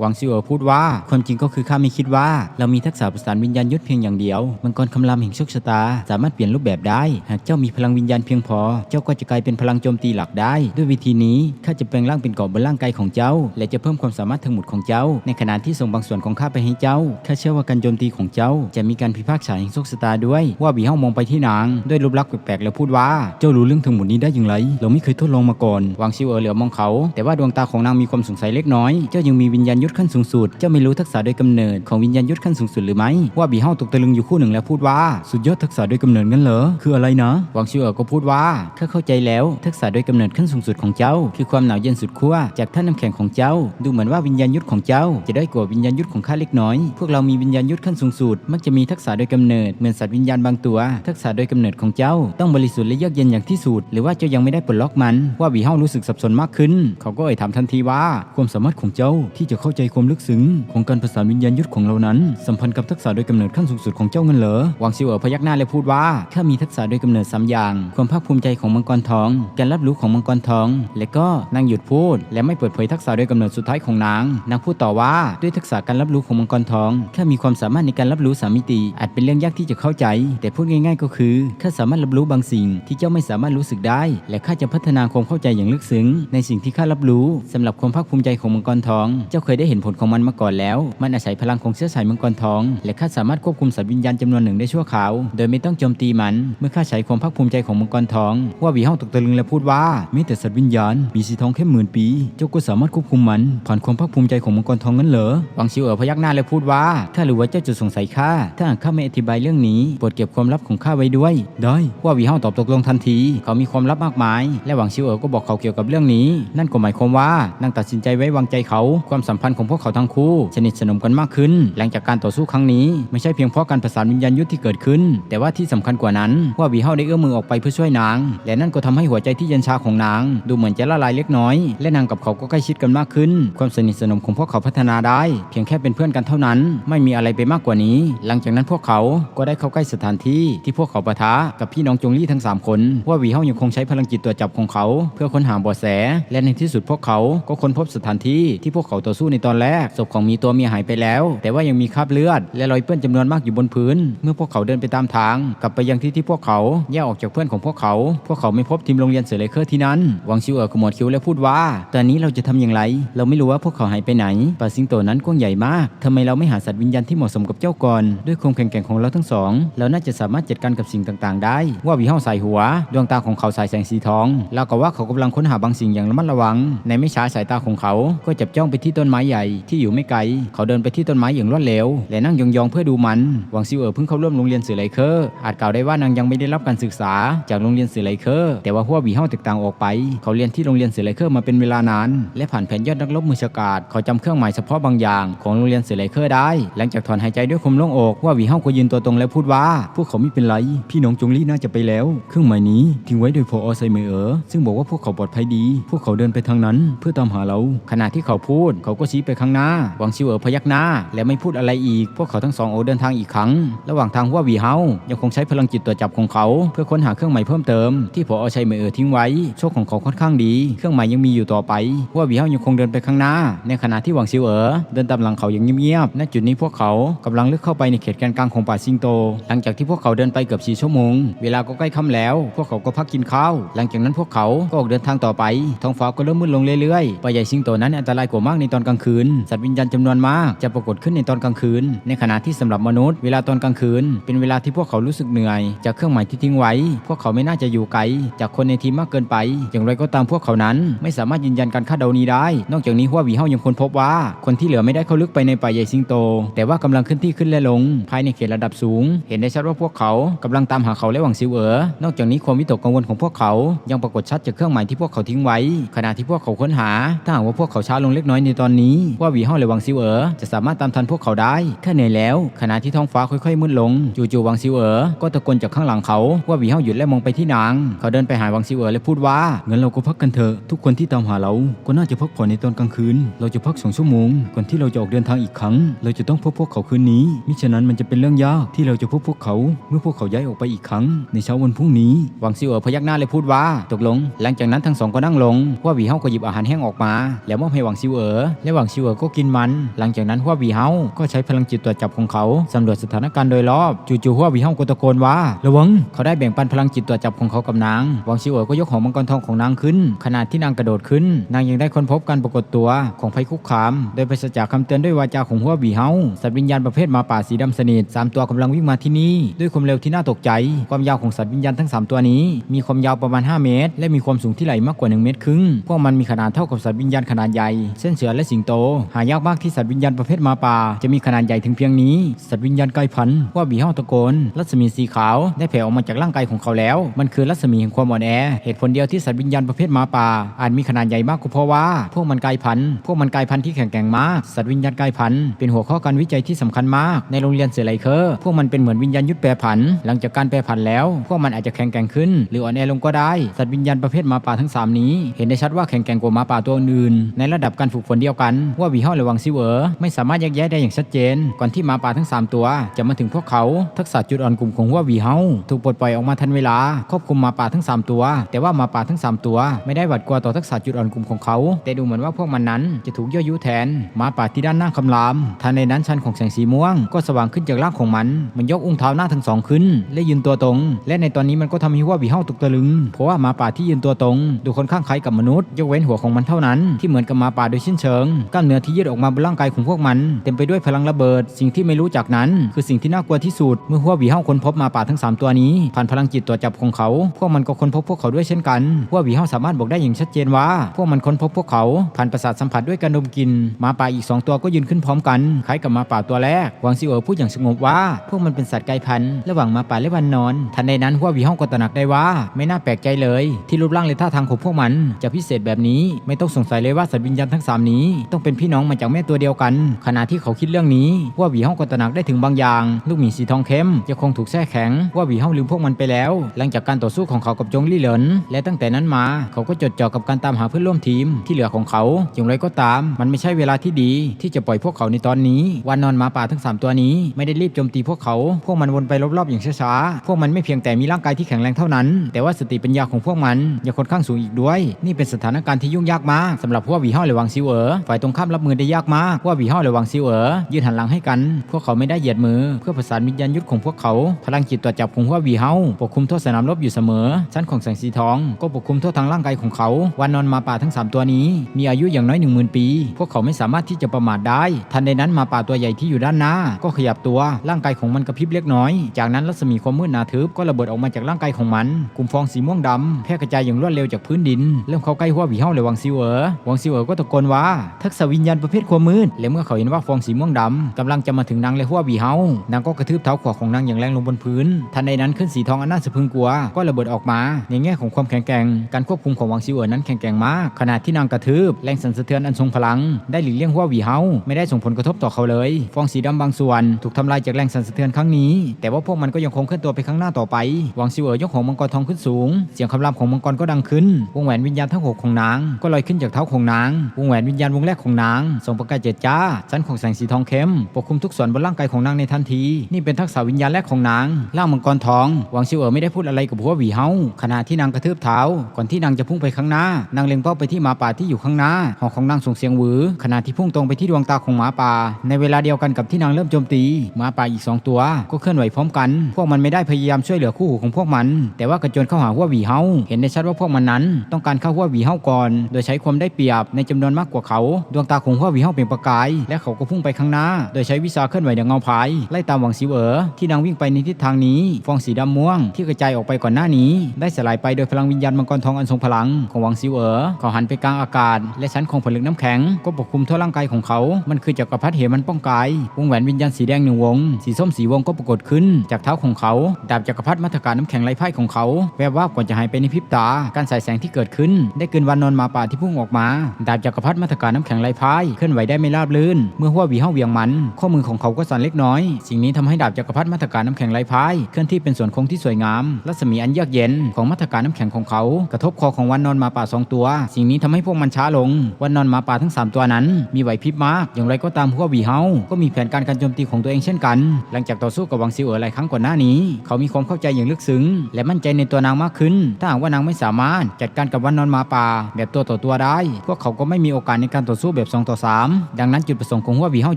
หวังซิวเอ๋อพูดว่าความจริงก็คือข้าไม่คิดว่า เรามีทักษะประสานวิญญาณยุทธเพียงอย่างเดียว มังกรคำรามแห่งโชคชะตา สามารถเปลี่ยนรูปแบบได้ หากเจ้ามีพลังวิญญาณเพียงพอ เจ้าก็จะกลายเป็นพลังโจมตีหลักได้ ด้วยวิธีนี้ข้าจะแปลงร่างเป็นเกราะบนร่างกายของเจ้า และจะเพิ่มความสามารถทั้งหมดของเจ้า ในขณะที่ส่งบางส่วนของข้าไปให้เจ้าข้าเชื่อว่าการโจมตีของเจ้า จะมีการพิพากษาแห่งโชคชะตาด้วย ว่าบีเฮามองไปที่นางด้วยรูปลักษณ์แปลกๆแล้วพูดว่าเจ้ารู้เรื่องทั้งหมดนี้ได้อย่างไร เราไม่เคยทดลองมาก่อนหวังซิวเอ๋อเหลียวมองเขา แต่ว่าดวงตาของนางมีความสงสัยเล็กน้อยเจ้ายังมีวิญญาณยุทธขั้นสูงสุดเจ้าไม่รู้ทักษะโดยกำเนิดของวิญญาณยุทธขั้นสูงสุดหรือไม่ว่าบีเฮาตกตะลึงอยู่คู่หนึ่งแล้วพูดว่า สุดยอดทักษะโดยกำเนิดงั้นเหรอคืออะไรนะหวังซิวเอ๋อก็พูดว่าข้าเข้าใจแล้วทักษะโดยกำเนิดขั้นสูงสุดของเจ้า คือความหนาวเย็นสุดขั้วจากท่าน้ำแข็งของเจ้า ดูเหมือนว่าวิญญาณยุทธของเจ้า จะได้กว่าวิญญาณยุทธของข้าเล็กน้อย พวกเรามีวิญญาณยุทธขั้นสูงสุดมักจะมีทักษะโดยกำเนิดเหมือนสัตว์วิญญาณบางตัว ทักษะโดยกำเนิดของเจ้า ต้องบริสุทธิ์และเยือกเย็นอย่างที่สุดหรือว่าเจ้ายังไม่ได้ปลดล็อกมัน ว่าบีเฮารู้สึกสับสนมากขึ้น เขาก็เอ่ยถามทันทีว่าความสามารถของเจ้าที่จะเข้าใจความลึกซึ้งของการประสานวิญญาณยุทธของเรานั้น สัมพันธ์กับทักษะโดยกำเนิดขั้นสูงสุดของเจ้าเงินเหรอหวังซิวเอ๋อพยักหน้าและพูดว่าข้ามีทักษะโดยกำเนิดสามอย่าง ความภาคภูมิใจของมังกรทอง การรับรู้ของมังกรทอง และก็นางหยุดพูด และไม่เปิดเผยทักษะโดยกำเนิดสุดท้ายของนางนางพูดต่อว่าด้วยทักษะการรับรู้ของมังกรทองข้ามีความสามารถในการรับรู้สามมิติ อาจเป็นเรื่องยากที่จะเข้าใจ แต่พูดง่าย ๆ ก็คือข้าสามารถรับรู้บางสิ่งที่เจ้าไม่สามารถรู้สึกได้ และข้าจะพัฒนาความเข้าใจอย่างลึกซึ้ง ในสิ่งที่ข้ารับรู้สำหรับความภาคภูมิใจของมังกรทอง เจ้าเคยได้เห็นผลของมันมาก่อนแล้ว มันอาศัยพลังของเชื้อสายมังกรทอง และข้าสามารถควบคุมสัตว์วิญญาณจำนวนหนึ่งได้ชั่วคราว โดยไม่ต้องโจมตีมัน เมื่อข้าใช้ความภาคภูมิใจของมังกรทอง ว่าวีเฮาตกตะลึงและพูดว่าม้แต่สัตว์วิญญาณมีสีทองแค่หมื่นปี เจ้าก็สามารถควบคุมมัน ผ่านความภาคภูมิใจของมังกรทองนั้นเหรอวังชิวเอ๋อพยักหน้าและพูดว่าถ้ารู้ว่าเจ้าจะสงสัยข้าถ้าหากข้าไม่อธิบายเรื่องนี้โปรดเก็บความลับของข้าไว้ด้วย ได้ว่าวีเฮาตอบตกลงทันที เขามีความลับมากมาย และหวังชิวเอ๋อก็บอกเขาเกี่ยวกับเรื่องนี้ นั่นก็หมายความว่านางตัดสินใจไว้วางใจเขาความสัมพันธ์ของพวกเขาทั้งคู่ สนิทสนมกันมากขึ้น หลังจากการต่อสู้ครั้งนี้ ไม่ใช่เพียงเพราะการประสานวิญญาณยุทธที่เกิดขึ้น แต่ว่าที่สำคัญกว่านั้นว่าวีเฮาได้เอื้อมมือออกไปเพื่อช่วยนาง และนั่นก็ทำให้หัวใจที่เย็นชาของนาง ดูเหมือนจะละลายเล็กน้อย และนางกับเขาก็ใกล้ชิดกันมากขึ้น ความสนิทสนมของพวกเขาพัฒนาได้ เพียงแค่เป็นเพื่อนกันเท่านั้น ไม่มีอะไรไปมากกว่านี้ หลังจากนั้นพวกเขาก็ได้เข้าใกล้สถานที่ที่พวกเขาปะทะกับพี่น้องจงลี่ทั้งสามคน ว่าวีเฮายังคงใช้พลังจิตตัวจับของเขา เพื่อค้นหาเบาะแส และในที่สุดพวกเขาก็ค้นพบสถานที่ที่พวกเขาต่อสู้ในตอนแรก ศพของมีตัวเมียหายไปแล้ว แต่ว่ายังมีคราบเลือด และรอยเปื้อนจำนวนมากอยู่บนพื้น เมื่อพวกเขาเดินไปตามทาง กลับไปยังที่ที่พวกเขาแยกออกจากเพื่อนของพวกเขา พวกเขาไม่พบทีมโรงเรียนเสือเลเคอร์ที่นั้นวังชิวเอ๋อขมวดคิ้วและพูดว่า ตอนนี้เราจะทำอย่างไร เราไม่รู้ว่าพวกเขาหายไปไหนป่าสิงโตนั้นกว้างใหญ่มากทำไมเราไม่หาสัตว์วิญญาณที่เหมาะสมกับเจ้าก่อน ด้วยความแข็งแกร่งของเราทั้งสอง เราน่าจะสามารถจัดการกับสิ่งต่างๆ ได้ ว่าวีเฮาใส่หัว ดวงตาของเขาสายแสงสีทอง แล้วก็ว่าเขากำลังค้นหาบางสิ่งอย่างระมัดระวัง ในไม่ช้าสายตาของเขาก็จับจ้องไปที่ต้นไม้ใหญ่ที่อยู่ไม่ไกล เขาเดินไปที่ต้นไม้อย่างรวดเร็ว และนั่งยองๆเพื่อดูมัน หวังซิวเอ๋อเพิ่งเข้าร่วมโรงเรียนสื่อไลเคอร์อาจกล่าวได้ว่านางยังไม่ได้รับการศึกษาจากโรงเรียนสื่อไลเคอร์แต่ว่าหัววีเฮาแตกต่างออกไป เขาเรียนที่โรงเรียนสื่อไลเคอร์มาเป็นเวลานาน และผ่านแผนยอดนักรบมือฉกาจเขาจำเครื่องหมายเฉพาะบางอย่างของโรงเรียนสื่อไลเคอร์ได้ หลังจากถอนหายใจด้วยความโล่งอกว่าวีเฮาก็ยืนตัวตรงและพูดว่า พวกเขาไม่เป็นไร พี่น้องจงลี่น่าจะไปแล้ว เครื่องหมายนี้ทิ้งไว้โดยพอไซเมเออซึ่งบอกว่าพวกเขาปลอดภัยดี พวกเขาเดินไปทางนั้น เพื่อตามหาเรา ขณะที่เขาพูด เขาก็ชี้ไปข้างหน้า หวังชิวเอ๋อพยักหน้า และไม่พูดอะไรอีก พวกเขาทั้งสองโอเดินทางอีกครั้ง ระหว่างทางว่าวีเฮายังคงใช้พลังจิตตัวจับของเขา เพื่อค้นหาเครื่องหมายเพิ่มเติม ที่พอไซเมเอ๋อทิ้งไว้ โชคของเขาค่อนข้างดี เครื่องหมายยังมีอยู่ต่อไปว่าวีเฮายังคงเดินไปข้างหน้า ในขณะที่หวังชิวเอ๋อเดินตามหลังเขาอย่างเงียบๆ ณ จุดนี้พวกเขากำลังลึกเข้าไปในเขตแกนกลางของป่าซิงโต หลังจากที่พวกเขาเดินไปเกือบ4ชั่วโมง เวลาก็ใกล้ค่ำแล้ว พวกเขาก็พักกินข้าว หลังจากนั้นพวกเขาก็ออกเดินทางต่อไป ท้องฟ้าก็เริ่มมืดลงเรื่อยๆป่าใหญ่ซิงโตนั้นอันตรายกว่ามากในตอนกลางคืนสัตว์วิญญาณจำนวนมากจะปรากฏขึ้นในตอนกลางคืน ในขณะที่สำหรับมนุษย์เวลาตอนกลางคืน เป็นเวลาที่พวกเขารู้สึกเหนื่อย จากเครื่องหมายที่ทิ้งไว้ พวกเขาไม่น่าจะอยู่ไกล จากคนในทีมมากเกินไป อย่างไรก็ตามพวกเขานั้น ไม่สามารถยืนยันการคาดเดานี้ได้ นอกจากนี้หัววีเฮายังค้นพบว่า คนที่เหลือไม่ได้เข้าลึกไปในป่าใหญ่ซิงโต แต่ว่ากำลังขึ้นที่ขึ้นและลง ภายในเขตระดับสูง เห็นได้ชัดว่าพวกเขากำลังตามหาเขาและหวังซิวเอ๋อนอกจากนี้ความวิตกกังวลของพวกเขายังปรากฏชัดจากเครื่องหมายที่พวกเขาทิ้งไว้ ขณะที่พวกเขาค้นหาถ้าหากว่าพวกเขาช้าลงเล็กน้อยในตอนนี้นี้ ว่าหวีเฮาและวังซิวเอ๋อจะสามารถตามทันพวกเขาได้แค่เหนื่อยแล้วขณะที่ท้องฟ้าค่อยๆมืดลง จู่ๆวังซิวเอ๋อก็ตะโกนจากข้างหลังเขาว่าหวีเฮาหยุดและมองไปที่นาง เขาเดินไปหาวังซิวเอ๋อและพูดว่าเงั้นเราก็พักกันเถอะทุกคนที่ตามหาเรา ก็น่าจะพักผ่อนในตอนกลางคืน เราจะพักสองชั่วโมงก่อนที่เราจะออกเดินทางอีกครั้ง เราจะต้องพบพวกเขาคืนนี้มิฉะนั้นมันจะเป็นเรื่องยากที่เราจะพบพวกเขา เมื่อพวกเขาย้ายออกไปอีกครั้ง ในเช้าวันพรุ่งนี้วังซิวเอ๋อพยักหน้าและพูดว่าตกลง หลังจากนั้นทั้งสองก็นั่งลงว่าหวีเฮาก็หยิบอาหารแห้งออกมา แล้วมอบให้วังซิวเอ๋อและวังซิวเอ๋อก็กินมัน หลังจากนั้นหัววีเฮาก็ใช้พลังจิตตรวจจับของเขาสำรวจสถานการณ์โดยรอบจู่ๆหัววีเฮาก็ตะโกนว่าระวังเขาได้แบ่งปันพลังจิตตรวจจับของเขากับนางหวังซิวเอ๋อก็ยกหอมังกรทองของนางขึ้น ขณะที่นางกระโดดขึ้น นางยังได้ค้นพบการปรากฏตัวของภัยคุกคาม โดยไปราศจากคำเตือนด้วยวาจาของหัววีเฮาสัตว์วิญญาณประเภทมาป่าสีดำสนิทสามตัวกำลังวิ่งมาที่นี่ด้วยความเร็วที่น่าตกใจ ความยาวของสัตว์วิญญาณทั้งสามตัวนี้ มีความยาวประมาณ 5 เมตร และมีความสูงที่ไหลมากกว่า 1 เมตรครึ่งพวกมันมีขนาดเท่ากับสัตว์วิญญาณขนาดใหญ่เช่นเสือและสิงโตหายากมากที่สัตว์วิญญาณประเภทหมาป่า จะมีขนาดใหญ่ถึงเพียงนี้ สัตว์วิญญาณไกลพันธุ์ว่าบีเฮาตะโกน รัศมีสีขาวได้แผ่ออกมาจากร่างกายของเขาแล้ว มันคือรัศมีแห่งความอ่อนแอ เหตุผลเดียวที่สัตว์วิญญาณประเภทหมาป่า อาจมีขนาดใหญ่มากก็เพราะว่า พวกมันกลายพันธุ์พวกมันกลายพันธุ์ที่แข็งแกร่งมาก สัตว์วิญญาณกลายพันธุ์เป็นหัวข้อการวิจัยที่สำคัญมาก ในโรงเรียนเสือไลเคอร์พวกมันเป็นเหมือนวิญญาณยุทธแปรผัน หลังจากการแปรผันแล้ว พวกมันอาจจะแข็งแกร่งขึ้น หรืออ่อนแอลงก็ได้ สัตว์วิญญาณประเภทหมาป่าทั้งสามนี้ เห็นได้ชัดว่าแข็งแกร่งกว่าหมาป่าตัวอื่นในระดับการฝึกฝนเดียวกันว่าวีเฮาและวังซิเวอร์ไม่สามารถแยกแยะได้อย่างชัดเจน ก่อนที่หมาป่าทั้ง 3 ตัวจะมาถึงพวกเขา ทักษะจุดอ่อนกลุ่มของว่าวีเฮาถูกปลดปล่อยออกมาทันเวลาควบคุมหมาป่าทั้ง 3 ตัว แต่ว่าหมาป่าทั้ง 3 ตัว ไม่ได้หวาดกลัวต่อทักษะจุดอ่อนกลุ่มของเขา แต่ดูเหมือนว่าพวกมันนั้นจะถูกยั่วยุแทนหมาป่าที่ด้านหน้าคำรามทันในนั้นชันของแสงสีม่วง ก็สว่างขึ้นจากร่างของมัน มันยกอุ้งเท้าหน้าทั้งสองขึ้น และยืนตัวตรง และในตอนนี้มันก็ทำให้ว่าวีเฮาตกตะลึง เพราะว่าหมาป่าที่ยืนตัวตรง ดูค่อนข้างคล้ายกับมนุษย์ ยกเว้นหัวของมันเท่านั้นที่เหมือนกับหมาป่าโดยสิ้นเชิงกล้ามเนื้อที่ยืดออกมาบนร่างกายของพวกมัน เต็มไปด้วยพลังระเบิด สิ่งที่ไม่รู้จักนั้น คือสิ่งที่น่ากลัวที่สุด เมื่อหัววีเฮาค้นพบมาป่าทั้ง 3 ตัวนี้ ผ่านพลังจิตตรวจับของเขา พวกมันก็ค้นพบพวกเขาด้วยเช่นกันหัววีเฮาสามารถบอกได้อย่างชัดเจนว่า พวกมันค้นพบพวกเขาผ่านประสาทสัมผัสด้วยการดมกลิ่นหมาป่าอีก 2 ตัวก็ยืนขึ้นพร้อมกันคล้ายกับหมาป่าตัวแรกหวังซิโอพูดอย่างสงบว่า พวกมันเป็นสัตว์ไกลพันธุ์ระหว่างหมาป่าและวันนอน ทันใดนั้นหัววีเฮาก็ตระหนักได้ว่า ไม่น่าแปลกใจเลย ที่รูปร่างและท่าทางของพวกมัน จะพิเศษแบบนี้ไม่ต้องสงสัยเลยว่าสัตว์วิญญาณทั้งสามนี้ต้องเป็นพี่น้องมาจากแม่ตัวเดียวกัน ขณะที่เขาคิดเรื่องนี้ ว่าหวีเฮาก็ตระหนักได้ถึงบางอย่าง ลูกหมีสีทองเข้มจะคงถูกแช่แข็ง ว่าหวีเฮาลืมพวกมันไปแล้ว หลังจากการต่อสู้ของเขากับจงลี่เหลิน และตั้งแต่นั้นมาเขาก็จดจ่อกับการตามหาเพื่อนร่วมทีมที่เหลือของเขาอย่างไรก็ตาม มันไม่ใช่เวลาที่ดี ที่จะปล่อยพวกเขาในตอนนี้ วันนอนหมาป่าทั้งสามตัวนี้ ไม่ได้รีบโจมตีพวกเขา พวกมันวนไปรอบๆอย่างช้าๆพวกมันไม่เพียงแต่มีร่างกายที่แข็งแรงเท่านั้น แต่ว่าสติปัญญาของพวกมันยังค่อนข้างสูงอีกด้วย นี่เป็นสถานการณ์ที่ยุ่งยากมากสำหรับพวกหวีเฮาและวังซิวเอ๋อฝ่ายตรงข้ามรับมือได้ยากมากว่าวีเฮาและวังซิวเอ๋อยืนหันหลังให้กัน พวกเขาไม่ได้เหยียดมือ เพื่อประสานวิญญาณยุทธของพวกเขา พลังจิตตรวจจับของพวกหวีเฮาปกคลุมทั่วสนามรบอยู่เสมอ ชั้นของแสงสีทอง ก็ปกคลุมทั่วทั้งร่างกายของเขา วันนอนมาป่าทั้งสามตัวนี้ มีอายุอย่างน้อยหนึ่งหมื่นปี พวกเขาไม่สามารถที่จะประมาทได้ ทันใดนั้นมาป่าตัวใหญ่ที่อยู่ด้านหน้า ก็ขยับตัวร่างกายของมันกระพริบเล็กน้อย จากนั้นรัศมีความมืดหนาทึบก็ระเบิดออกมาจากร่างกายของมัน กลุ่มฟองสีม่วงดำแพร่กระจายอย่างรวดเร็วจากพื้นดิน เริ่มเข้าใกล้หัววีเฮาและวังซิวเอ๋อวังซิวเอ๋อก็ตะโกนว่าทักษวิญญาณประเภทความมืด และเมื่อเขาเห็นว่าฟองสีม่วงดำกำลังจะมาถึงนางและหัวหวีเฮานางก็กระทืบเท้าขวาของนางอย่างแรงลงบนพื้น ทันใดนั้นขึ้นสีทองอันน่าสะพึงกลัว ก็ระเบิดออกมา ในแง่ของความแข็งแกร่ง การควบคุมของวังซิวเอ๋อนั้นแข็งแกร่งมาก ขณะที่นางกระทืบแรงสั่นสะเทือนอันทรงพลัง ได้หลีกเลี่ยงหัววีเฮาไม่ได้ส่งผลกระทบต่อเขาเลย ฟองสีดำบางส่วนถูกทำลายจากแรงสั่นสะเทือนครั้งนี้ แต่ว่าพวกมันก็ยังคงเคลื่อนตัวไปข้างหน้าต่อไป วังซิวเอ๋อยกของมังกรทองขึ้นสูง เสียงคำรามของมังกรก็ดังขึ้น วงแหวนวิญญาณทั้งหกของนางก็ลอยขึ้นจากเท้าของนาง วงแหวนวิญญาณวงแรกของนางส่งประกายเจิดจ้าชั้นของแสงสีทองเข้มปกคลุมทุกส่วนบนร่างกายของนางในทันที นี่เป็นทักษะวิญญาณแรกของนางร่างมังกรทองวังซิวเอ๋อไม่ได้พูดอะไรกับหัวหวีเฮาขณะที่นางกระทืบเท้า ก่อนที่นางจะพุ่งไปข้างหน้า นางเล็งเป้าไปที่หมาป่าที่อยู่ข้างหน้าหอกของนางส่งเสียงหวือ ขณะที่พุ่งตรงไปที่ดวงตาของหมาป่า ในเวลาเดียวกันกับที่นางเริ่มโจมตีหมาป่าอีกสองตัว ก็เคลื่อนไหวพร้อมกัน พวกมันไม่ได้พยายามช่วยเหลือคู่หูของพวกมัน แต่ว่ากระโจนเข้าหาหัวหวีเฮาเห็นได้ชัดว่าพวกมันนั้น ต้องการเข้าหัวหวีเฮาก่อน โดยใช้ความได้เปรียบในจำนวนมากกว่าเขาดวงตาของหัวหวีเฮาเปล่งประกาย และเขาก็พุ่งไปข้างหน้า โดยใช้วิชาเคลื่อนไหวอย่างเงาพายไล่ตามหวังซิวเอ๋อที่นางวิ่งไปในทิศทางนี้ ฟองสีดำม่วงที่กระจายออกไปก่อนหน้านี้ ได้สลายไปโดยพลังวิญญาณมังกรทองอันทรงพลังของหวังซิวเอ๋อเขาหันไปกลางอากาศ และชั้นของผลึกน้ำแข็ง ก็ปกคลุมทั่วร่างกายของเขา มันคือจักรพรรดิเหมันป้องกายวงแหวนวิญญาณสีแดงหนึ่งวง สีส้มสีวงก็ปรากฏขึ้น จากเท้าของเขา ดาบจักรพรรดิมัทการน้ำแข็งไร้พ่ายของเขา แวบว่าก่อนจะหายไปในพริบตา การสายแสงที่เกิดขึ้น ได้เกินวันนอนมาป่าที่พุ่งออกมา ดาบจักรพรรดิมัทการน้ำแข็งไรพายเคลื่อนไหวได้ไม่ราบรื่น เมื่อหัววีเฮาเวียงมัน ข้อมือของเขาก็สั่นเล็กน้อย สิ่งนี้ทำให้ดาบจักรพรรดิมัทการน้ำแข็งไรพายเคลื่อนที่เป็นส่วนโค้งที่สวยงาม รัศมีอันเยือกเย็นของมัทการน้ำแข็งของเขา กระทบคอของวันนอนมาป่าสองตัว สิ่งนี้ทำให้พวกมันช้าลง วันนอนมาป่าทั้งสามตัวนั้น มีไหวพริบมาก อย่างไรก็ตามหัววีเฮาก็มีแผนการการโจมตีของตัวเองเช่นกัน หลังจากต่อสู้กับวังซิวเอ๋อหลายครั้งก่อนหน้านี้ เขามีความเข้าใจอย่างลึกซึ้ง และมั่นใจในตัวนางมากขึ้น ถ้าหากว่านางไม่สามารถจัดการกับวันนอนมาป่า แบบตัวต่อตัวได้ พวกเขาก็ไม่มีโอกาสในการต่อสู้แบบ2ต่อ3 ดังนั้นจุดประสงค์ของหัวหวีเฮา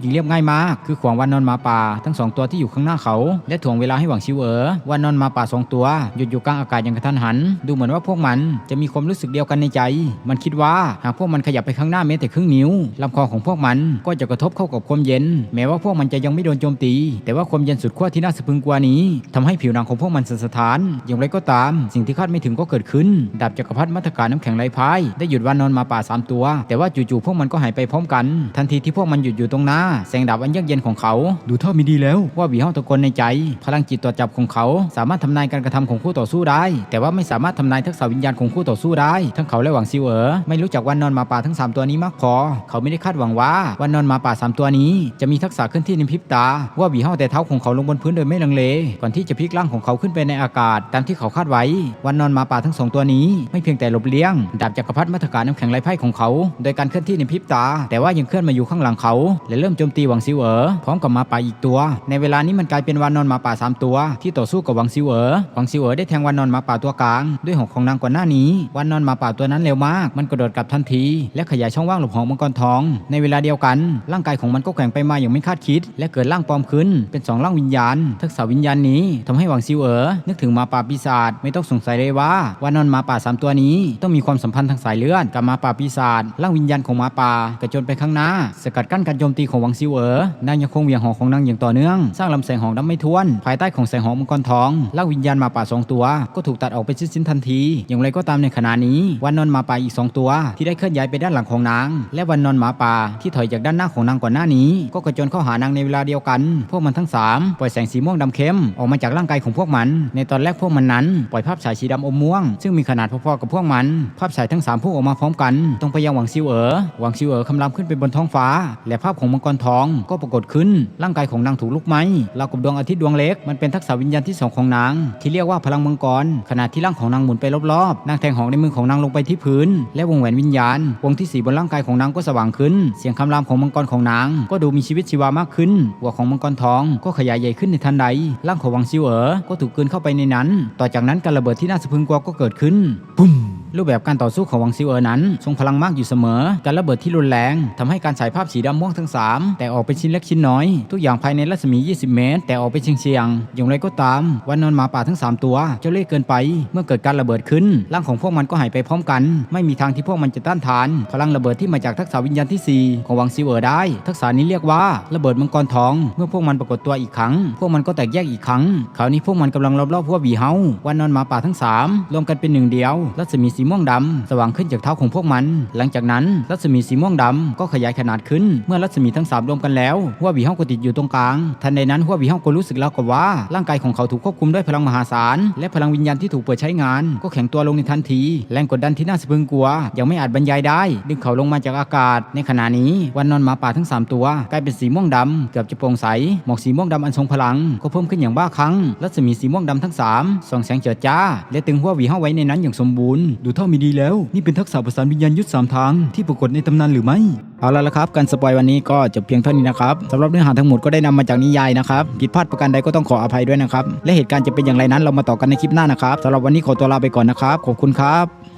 จึงเรียบง่ายมาก คือขวางวันนอนหมาป่าทั้งสองตัวที่อยู่ข้างหน้าเขา และถ่วงเวลาให้หวังซิวเอ๋อวันนอนหมาป่าสองตัว หยุดอยู่กลางอากาศอย่างกระทันหัน ดูเหมือนว่าพวกมันจะมีความรู้สึกเดียวกันในใจ มันคิดว่าหากพวกมันขยับไปข้างหน้าแม้แต่ครึ่งนิ้วลำคอของพวกมันก็จะกระทบเข้ากับความเย็น แม้ว่าพวกมันจะยังไม่โดนโจมตี แต่ว่าความเย็นสุดขั้วที่น่าสะพึงกว่านี้ทำให้ผิวหนังของพวกมันสั่นสะท้าน อย่างไรก็ตาม สิ่งที่คาดไม่ถึงก็เกิดขึ้นดาบจักรพรรดิมัทการน้ำแข็งไรพายได้หยุดวันนอนมาป่าสามตัว แต่ว่าจู่ๆพวกมันก็หายไปพร้อมกัน ทันทีที่พวกมันหยุดอยู่ตรงหน้าแสงดาบอันเยือกเย็นของเขา ดูท่ามีดีแล้วว่าหวีห้องตะโกนในใจ พลังจิตตรวจจับของเขา สามารถทำนายการกระทำของคู่ต่อสู้ได้ แต่ว่าไม่สามารถทำนายทักษะวิญญาณของคู่ต่อสู้ได้ ทั้งเขาและหวังซิวเอ๋อไม่รู้จักวันนอนหมาป่าทั้งสามตัวนี้มากพอ เขาไม่ได้คาดหวังว่าวันนอนหมาป่าสามตัวนี้ จะมีทักษะเคลื่อนที่ในพริบตา ว่าหวีห้องแต่เท้าของเขาลงบนพื้นโดยไม่ลังเล ก่อนที่จะพลิกร่างของเขาขึ้นไปในอากาศ ตามที่เขาคาดไว้ วันนอนหมาป่าทั้งสองตัวนี้ ไม่เพียงแต่หลบเลี่ยงดาบจักรพรรดิมัทการน้ำแข็งไรไพ่ของเขา โดยการเคลื่อนที่ในพริบตาแต่ว่ายังเคลื่อนมาอยู่ข้างหลังเขา และเริ่มโจมตีหวังซิวเอ๋อพร้อมกับหมาป่าอีกตัว ในเวลานี้มันกลายเป็นวันนอนหมาป่าสามตัว ที่ต่อสู้กับหวังซิวเอ๋อหวังซิวเอ๋อได้แทงวันนอนหมาป่าตัวกลาง ด้วยหอกของนางก่อนหน้านี้วันนอนหมาป่าตัวนั้นเร็วมาก มันกระโดดกลับทันที และขยายช่องว่างหลบหอกมังกรทอง ในเวลาเดียวกัน ร่างกายของมันก็แกว่งไปมาอย่างไม่คาดคิด และเกิดร่างปลอมขึ้น เป็นสองร่างวิญญาณ ทักษะวิญญาณนี้ทำให้หวังซิวเอ๋อนึกถึงหมาป่าปีศาจไม่ต้องสงสัยเลยว่าวันนอนหมาป่าสามตัวนี้ ต้องมีความสัมพันธ์ทางสายเลือดกับหมาป่าปีศาจร่างวิญญาณของหมาป่ากระโจนไปข้างหน้า สกัดกั้นการโจมตีของหวังซิวเอ๋อนางยังคงเหวี่ยงหอกของนางอย่างต่อเนื่อง สร้างลำแสงหอกดำไม่ท้วน ภายใต้ของแสงหอกมังกรทองร่างวิญญาณหมาป่าสองตัว ก็ถูกตัดออกไปสิ้นๆทันที อย่างไรก็ตามในขณะนี้ วันนอนมาป่าอีกสองตัว ที่ได้เคลื่อนย้ายไปด้านหลังของนาง และวันนอนหมาป่าที่ถอยจากด้านหน้าของนางก่อนหน้านี้ ก็กระโจนเข้าหานางในเวลาเดียวกัน พวกมันทั้งสามปล่อยแสงสีม่วงดำเข้มออกมาจากร่างกายของพวกมัน ในตอนแรกพวกมันนั้นปล่อยภาพฉายสีดำอมม่วง ซึ่งมีขนาดพอๆกับพวกมัน ภาพฉายทั้งสามพุ่งออกมาพร้อมกันตรงไปยังหวังซิวเอ๋อหวังซิวเอ๋อคำรามขึ้นไปบนท้องฟ้า และภาพของมังกรทองก็ปรากฏขึ้น ร่างกายของนางถูกลุกไหม้ราวกับดวงอาทิตย์ดวงเล็ก มันเป็นทักษะวิญญาณที่สองของนาง ที่เรียกว่าพลังมังกร ขณะที่ร่างของนางหมุนไปรอบๆ นางแทงหอกในมือของนางลงไปที่พื้น และวงแหวนวิญญาณ วงที่สีบนร่างกายของนางก็สว่างขึ้น เสียงคำรามของมังกรของนาง ก็ดูมีชีวิตชีวามากขึ้น หัวของมังกรทองก็ขยายใหญ่ขึ้นในทันใด ร่างของวังซิวเอ๋อก็ถูกกลืนเข้าไปในนั้น ต่อจากนั้นการระเบิดที่น่าสะพรึงกลัวก็เกิดขึ้น ปุ้ม รูปแบบการต่อสู้ของวังซิวเอ๋อนั้น ทรงพลังมากอยู่เสมอ การระเบิดที่รุนแรงทำให้การฉายภาพสีดำม่วงทั้ง 3 แต่ออกเป็นชิ้นเล็กชิ้นน้อย ทุกอย่างภายในรัศมี 20 เมตร แต่ออกเป็นเฉียงๆอย่างไรก็ตาม วันนอนหมาป่าทั้ง 3 ตัวเจ้าเล่ห์เกินไป เมื่อเกิดการระเบิดขึ้น ร่างของพวกมันก็หายไปพร้อมกัน ไม่มีทางที่พวกมันจะต้านทาน พลังระเบิดที่มาจากทักษะวิญญาณที่ 4 ของวังซิวเอ๋อได้ ทักษะนี้เรียกว่าระเบิดมังกรทอง เมื่อพวกมันปรากฏตัวอีกครั้ง พวกมันก็แตกแยกอีกครั้งคราวนี้พวกมันกำลังรอบๆพวกวีเฮาวันนอนหมาป่าทั้งสามรวมกันเป็นหนึ่งเดียวรัศมีสีม่วงดำสว่างขึ้นจากเท้าของพวกมัน หลังจากนั้นรัศมีสีม่วงดำก็ขยายขนาดขึ้น เมื่อรัศมีทั้งสามรวมกันแล้วหัววีเฮาก็ติดอยู่ตรงกลาง ทันใดนั้นหัววีเฮาก็รู้สึกแล้วกับว่า ร่างกายของเขาถูกควบคุมด้วยพลังมหาศาล และพลังวิญญาณที่ถูกเปิดใช้งาน ก็แข็งตัวลงในทันที แรงกดดันที่น่าสะพรึงกลัว ยังไม่อาจบรรยายได้ ดึงเขาลงมาจากอากาศ ในขณะนี้วันนอนหมาป่าทั้งสามตัว กลายเป็นสีม่วงดำเกือบจะโปร่งใส หมอกสีม่วงดำอันทรงพลัง ก็เพิ่มขึ้นอย่างบ้าคลั่งรัศมีสีม่วงดำทั้งสามส่องแสงเจิดจ้า และตึงหัววีเฮาไว้ในนั้นอย่างสมบูรณ์ดูเท่ามีดีแล้ว นี่เป็นทักษะประสานวิญญาณยุทธสามทางที่ปรากฏในตำนานหรือไม่ เอาละละครับ การสปอยวันนี้ก็จบเพียงเท่านี้นะครับสำหรับเนื้อหาทั้งหมดก็ได้นำมาจากนิยายนะครับผิดพลาดประการใดก็ต้องขออภัยด้วยนะครับและเหตุการณ์จะเป็นอย่างไรนั้นเรามาต่อกันในคลิปหน้านะครับสำหรับวันนี้ขอตัวลาไปก่อนนะครับขอบคุณครับ